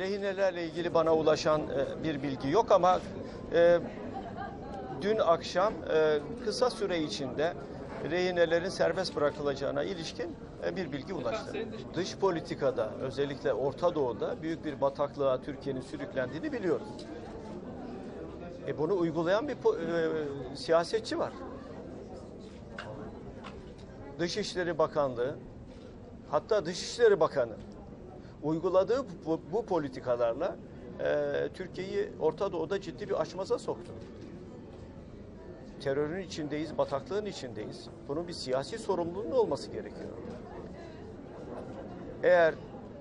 rehinelerle ilgili bana ulaşan e, bir bilgi yok ama e, dün akşam e, kısa süre içinde rehinelerin serbest bırakılacağına ilişkin bir bilgi ulaştı. Dış politikada özellikle Orta Doğu'da büyük bir bataklığa Türkiye'nin sürüklendiğini biliyoruz. E bunu uygulayan bir siyasetçi var. Dışişleri Bakanlığı hatta Dışişleri Bakanı uyguladığı bu, bu politikalarla e, Türkiye'yi Orta Doğu'da ciddi bir açmaza soktu. Terörün içindeyiz, bataklığın içindeyiz. Bunun bir siyasi sorumluluğunun olması gerekiyor. Eğer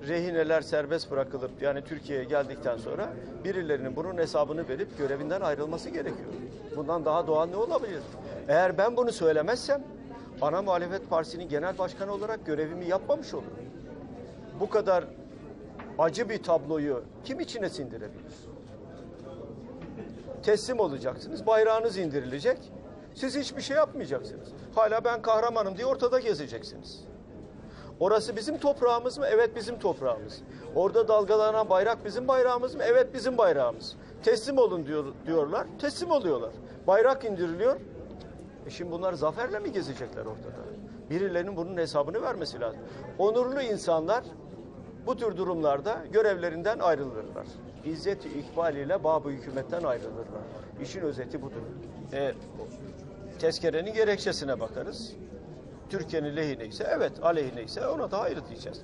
rehineler serbest bırakılıp yani Türkiye'ye geldikten sonra birilerinin bunun hesabını verip görevinden ayrılması gerekiyor. Bundan daha doğal ne olabilir? Eğer ben bunu söylemezsem ana muhalefet partisinin genel başkanı olarak görevimi yapmamış olurum. Bu kadar acı bir tabloyu kim içine sindirebilir? Teslim olacaksınız, bayrağınız indirilecek. Siz hiçbir şey yapmayacaksınız. Hala ben kahramanım diye ortada gezeceksiniz. Orası bizim toprağımız mı? Evet bizim toprağımız. Orada dalgalanan bayrak bizim bayrağımız mı? Evet bizim bayrağımız. Teslim olun diyor, diyorlar. Teslim oluyorlar. Bayrak indiriliyor. E şimdi bunlar zaferle mi gezecekler ortada? Birilerinin bunun hesabını vermesi lazım. Onurlu insanlar bu tür durumlarda görevlerinden ayrılırlar. İzzet-i ikbal ile babı hükümetten ayrılırlar. İşin özeti budur. E, tezkerenin gerekçesine bakarız. Türkiye'nin lehine ise evet, aleyhine ise ona da hayır diyeceğiz.